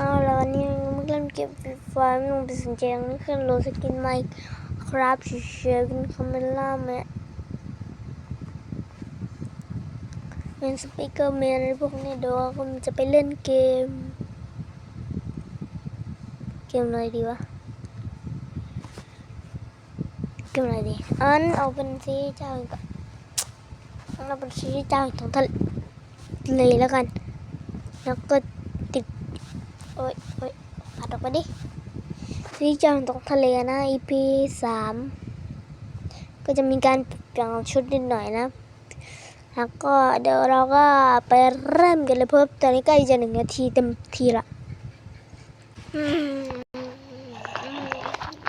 เอาแล้ววันนี้มันเล่นเก็บฟรีไฟไม่ต้องไปสนใจนี่คือโลดสกินใหม่ครับเฉยๆเป็นคอมเมล่าแมเป็นสปีกเกอร์แมนอะไรพวกนี้เดี๋ยวก็จะไปเล่นเกม เกมอะไรดีวะ เกมอะไรดี อันเอาเป็นซีเจ้ากอะอันเอาเป็นซีเจ้าตรงทะเลแล้วกัน แล้วก็ โอ้ยโอ้ยปัดออกไปดิซีรีส์เจ้าตรงทะเลนะ EP สามก็จะมีการเปลี่ยนชุดนิดหน่อยนะแล้วก็เดี๋ยวเราก็ไปเริ่มกันเลยเพราะตอนนี้ใกล้จะหนึ่งนาทีเต็มทีละอืม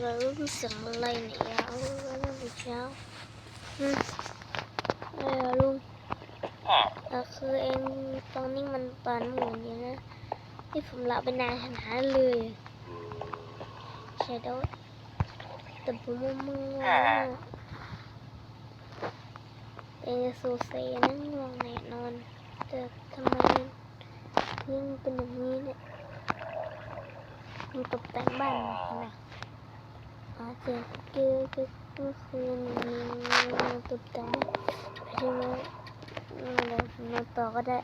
เรารู้เสียงอะไรเนี่ยเอาเรื่องเช้าอืมเออลุงเออคือเองตรงนี้มันปานหมุนอยู่นะ ที่ผมละเป็นนายชนะเลยเชดโดตบมือมือเอ็นซูเซนั่งงงแน่นอนจะทำไมยิ่งเป็นอย่างนี้เนี่ยมันตกแต่งบ้านนะอาเจ็บเกลือก็คือมันตกแต่งใช่ไหมนเราต่อก็ได้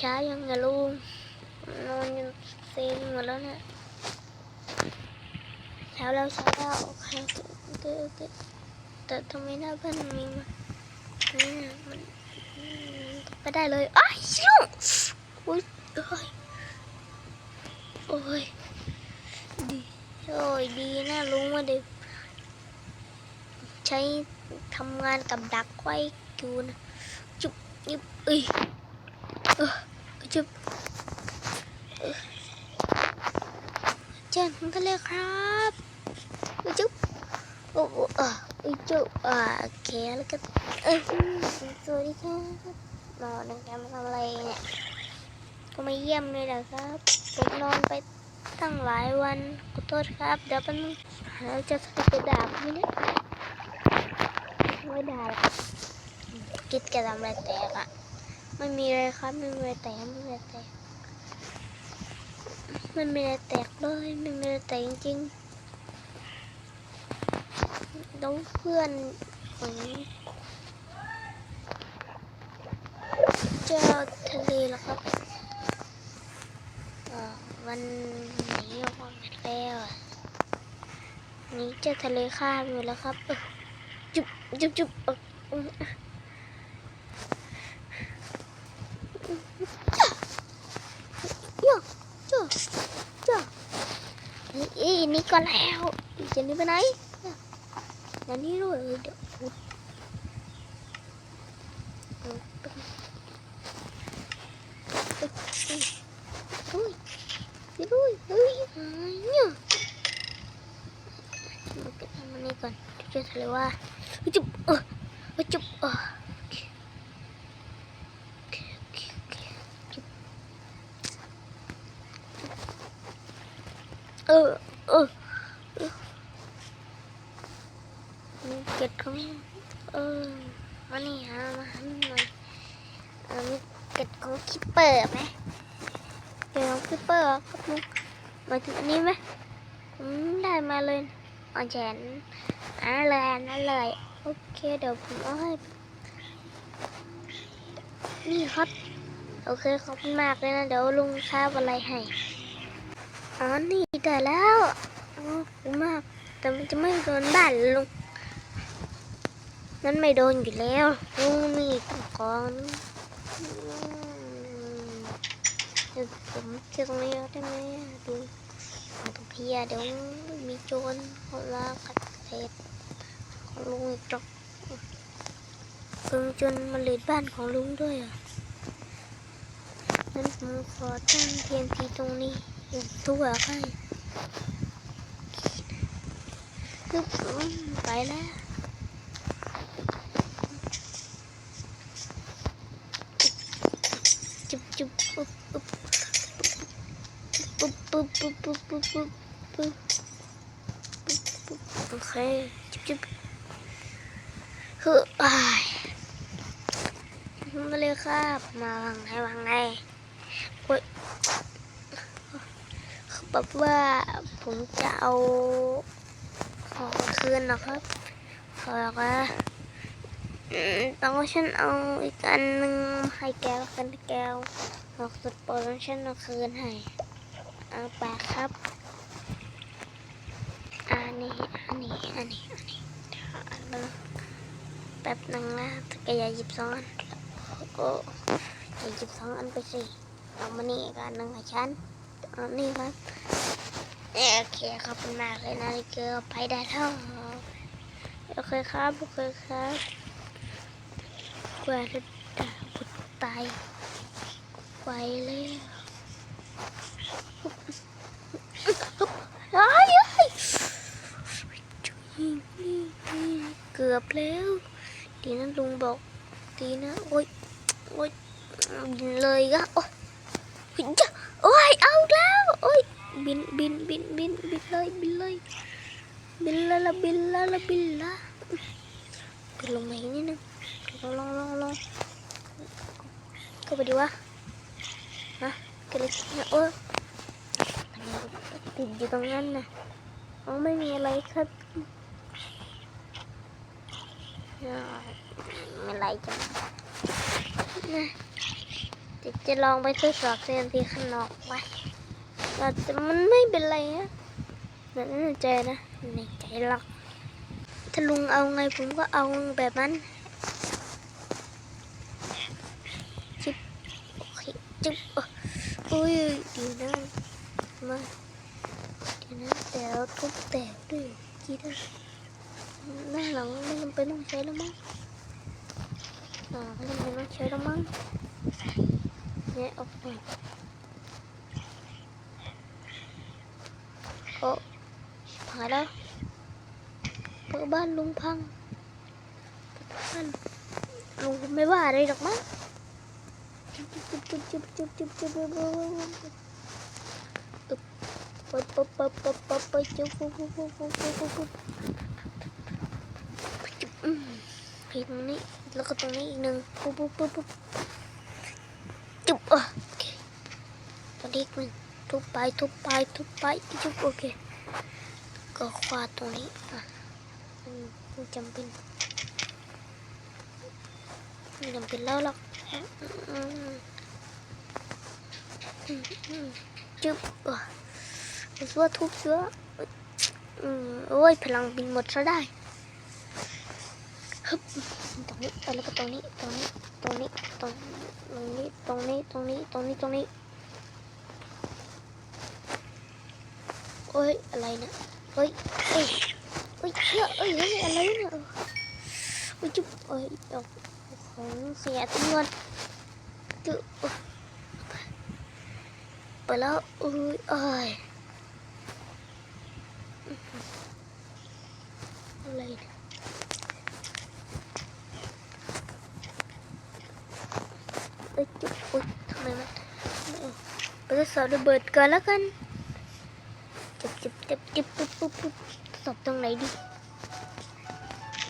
ช้ายังไงลูกนอนจนเซ็งหมดแล้วเนี่ยเช้าแล้วเช้าแล้วโอเคโอเคโอเคแต่ทำไมหน้าบ้านมีมาเนี่ยมันอืมไปได้เลยอ้ายลูกอุ้ยโอ้ยโอ้ยดีโอ้ยดีนะลุงว่าเด็กใช้ ทำงานกับดักไว้อยู่นะจุบยิบเอ้ยเออจุบเออเจนกันเลยครับจุบโอ้โอ้เออจุบอ่าโอเคแล้วก็เออสวัสดีครับนอนนังแกมาทำอะไรเนี่ย ก็มาเยี่ยมเลยเหรอครับผมนอนไปตั้งหลายวันขอโทษครับ เดี๋ยวแป๊บนึงเราจะสติกระดาษไมเนี่ย ไม่ได้หรอกคิดจะทำอะไรแตกอะไม่มีอะไรครับไม่มีอะไรแตกไม่มีอะไรแตกมันไม่ได้แตกเลยไม่มีอะไรแตกจริงๆต้องเพื่อนของเจ้าทะเลเหรอครับอ่าวันนี้ออกมาแล้วอะนี่เจ้าทะเลข้ามอยู่แล้วครับ Chụp chụp. Ờ. ini con heo. Trên đi bên ấy. Là đi rồi ừ, được. Ui, ừ, ừ, đi rồi, ui, ờ, nhá. Một cái thằng này còn. เขียเลยว่าจุบเออจุบเออเออเออเกิดขึ้นเออวันนี้ฮะมาฮันหน่อยเออเกิดของคิปเปอร์ไหมเก็บของคิปเปอร์ครับลุงมาถึงอันนี้ไหมได้มาเลยอ่อนแขน อันเลยนนั้นเลยโอเคเดี๋ยวผมเอาให้นี่ครับ โอเคขอบคุณมากเลยนะ เดี๋ยวลุงคาบอะไรให้อ๋อนี่ได้แล้วอ๋อขอบคุณมาก แต่มันจะไม่โดนบ้านลุงนั้นไม่โดนอยู่แล้วลุงนี่ก่อนอืมเดี๋ยวผมเชื่อตรงนี้ได้ไหมดูตรงเพียเดี๋ยวมีโจรเขาลากัดเศษขอ ลุงอีกจอกเพิ่งจนมาเลดบ้านของลุงด้วยอะนั้นผมขอตั้งเทียนทีตรงนี้ทั่วให้ลูกไปแล้วจุบจุบปุ๊บปุ๊บปุ๊บปุ๊บปุ๊บปุ๊บปุ๊บปุ๊บปุ๊บโอเคจุบจุบ คืออ้ายครับ มาวังไงวังไงโอ้ยคือแบบว่าผมจะเอาของคืนนะครับขอว่าอืมต้องฉันเอาอีกอันหนึ่งให้แก้วกันแก้วหอกสุดโปรดฉันเอาคืนให้เอาไปครับอันนี้อันนี้อันนี้อันนี้อันนึง แป๊บหนึงนะถ้าแกอย่าหยิบสองอันโอ้อย่าหยิบสองอันไปสิเอามานี่กันหนึ่งให้ฉันเอานี่ครับเอ่โอเคขอบคุณมากเลยนะที่เกือไปได้เท่าโอเคครับโอเคครับกว่าจะด่าบุตตายไปเลยอ้ายอ้ายเกือบแล้ว tí nó lung bột tí nó ôi ôi lời gá ôi ôi out loud ôi bin bin bin bin bin lời bin lời. Bin la la bin la la bin la. Belum main ini nang gì long long nè, berdua hah kelihatan oh ติดอยู่ตรงนั้นนะโอ้ไม่มีอะไรครับ ไม่อะไรจังนะเดี๋ยวจะลองไปทดสอบเซียนที่ข้างนอกไว้แต่มันไม่เป็นไรนะนั่นใจนะในใจหรอกถ้าลุงเอาไงผมก็เอาแบบนั้นจิบโอเคจิบโอ้ยดีนะมาดีนะแต่เราทุบแตกด้วย จีได้หน้าหลังไม่จำเป็นต้องใช้แล้วมั้งอ่าไม่จำเป็นต้องใช้แล้วมั้งเนี่ยออกไปโอ้หายแล้วเปิดบ้านลุงพังเปิดบ้านลุงไม่ว่าอะไรหรอกมั้งจุ๊บจุ๊บจุ๊บจุ๊บจุ๊บจุ๊บจุ๊บจุ๊บจุ๊บปึ๊บปึ๊บปึ๊บปึ๊บปึ๊บปึ๊บจุ๊บปุ๊บปุ๊บปุ๊บปุ๊บปุ๊บปุ๊บปุ๊บจุ๊บอืม ผิดตรงนี้แล้วก็ตรงนี้อีกหนึ่งปุ๊บปุ๊บปุ๊บปุ๊บจุ๊บอะโอเคตรงนี้อีกหนึ่งทุบไปทุบไปทุบไปจุ๊บโอเคก็ควาตรงนี้อะมไม่จำเป็นไม่จำเป็นแล้วหรอกอืมจุ๊บอะรู้สึกว่าทุบเสืออืมโอ้ยพลังบินหมดซะได้ ฮึบตรงนี้แล้วก็ตรงนี้ตรงนี้ตรงนี้ตรงนี้ตรงนี้ตรงนี้ตรงนี้ตรงนี้โอ้ยอะไรนะเฮ้ยเอ้ยเฮ้ยเชื่อเอ้ยเฮ้ยอะไรเนี่ยเฮ้ยจุ๊บเอ้ยเอาของเสียจำนวนจุ๊บไปแล้วเอ้ยเอ้ยอะไรเนี่ยเอ้ยจุ๊บเอ้ยทำไมมันไม่เอาไป ทดสอบระเบิดก่อนแล้วกันจิบจิบจิบจิบปุ๊บปุ๊บปุ๊บสอบตรงไหนดี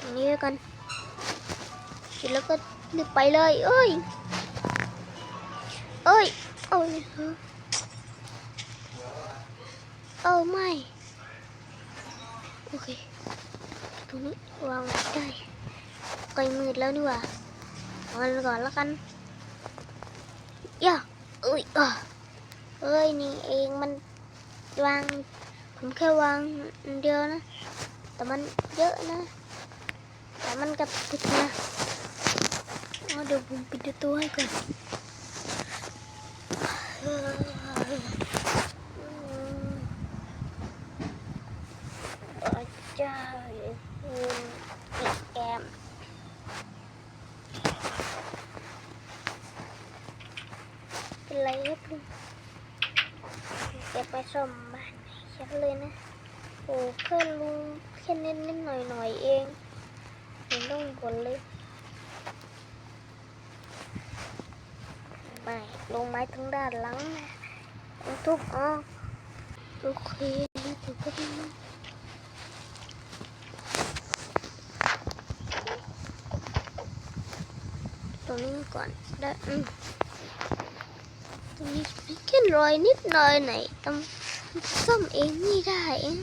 ตรงนี้แล้วกันเสร็จแล้วก็รีบไปเลยเอ้ยเอ้ยเอ้ยเอาไม่โอเคตรงนี้วางไว้ได้ใกล้มืดแล้วนี่ว่าเอาก่อนแล้วกันย่าเอ้ยอะ เอ้ยนี่เองมันวาง ผมแค่วางเดียวนะ แต่มันเยอะนะ แต่มันกระตุกนะเดี๋ยวผมปิดประตูให้ก่อนออพระเจ้าอืมแกมเป็นไรครับ ลุงเก็บไปซ่อมบ้านให้ฉันเลยนะ โอ้เพื่อนลุงแค่นิดนิดหน่อยหน่อยๆเองไม่ต้องบ่นเลยไม่ลงไม้ทั้งด้านหลังนะต้องทุบอ๋อโอเคถือก็ดีนะไปรงนี้ก่อนได้อืม รงนี้มีแค่รอยนิดหน่อยไหนต้องซ่อมเองไม่ได้เอง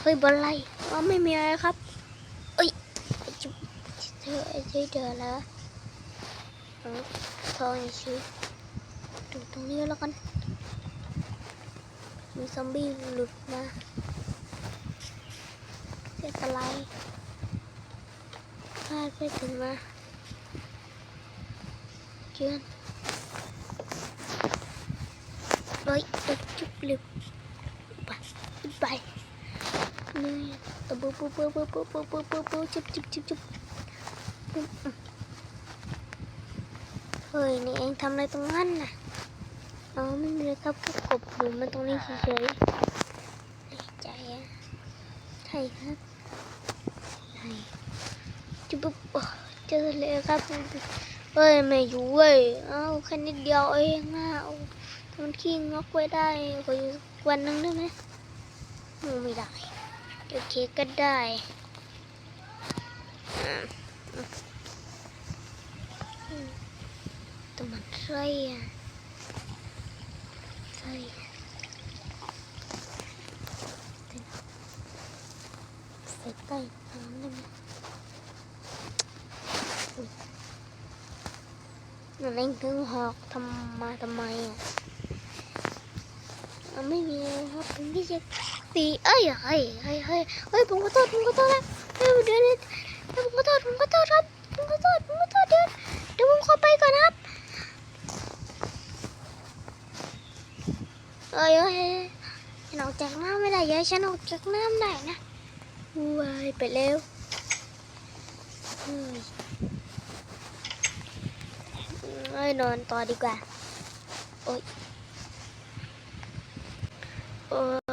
เฮ้ยบอลไรว่าไม่มีอะไรครับเอ้ยไอ้จุ๊บเธอไอ้เธอเจอแล้วเอาทองอีกชิ้นดูตรงนี้แล้วกันมีซอมบี้หลุดมาเสียอะไรพลาดไปถึงมาเจือนเฮ้ยตกจุบลิบไปไป นี่ตะบูบูบูบูบูบูบูบูบูจุบจุบจุบจุบอืมอืมเฮ้ยนี่เองทำอะไรตรงนั้นน่ะอ๋อไม่มีเลยครับก็กบอยู่มาตรงนี้เฉยๆใจอะใช่ครับใช่จุ๊บโอ้เจอเลยครับเฮ้ยไม่อยู่เว้ยเอ้าแค่นิดเดียวเองอะเอาทำมันขี้งอกไว้ได้ขออยู่วันนึงได้ไหมไม่ได้ เดี๋ยวเคกก็ได้อะอืมแต่มันใช่อะใส่ใส่ใต้น้ำได้ไหมอุ๊ยนั่นเองถึงหอกทำมาทำไมอะอะไม่มีอะไรครับเป็นพี่เจ็ ตีเอ้ยเฮ้ยเฮ้ยเฮ้ยเฮ้ยผมขอโทษผมขอโทษแล้วเฮ้ยเดี๋ยวเดี๋ยวเดี๋ยวผมขอโทษผมขอโทษครับผมขอโทษผมขอโทษเดี๋ยวเดี๋ยวผมขอไปก่อนครับเอ้ยเอ้ยฉันออกจากน้ำไม่ได้ยายฉันออกจากน้ำได้นะว้ายไปเร็วเฮ้ยเอ้ยนอนต่อดีกว่า โอ้ยโอ้ย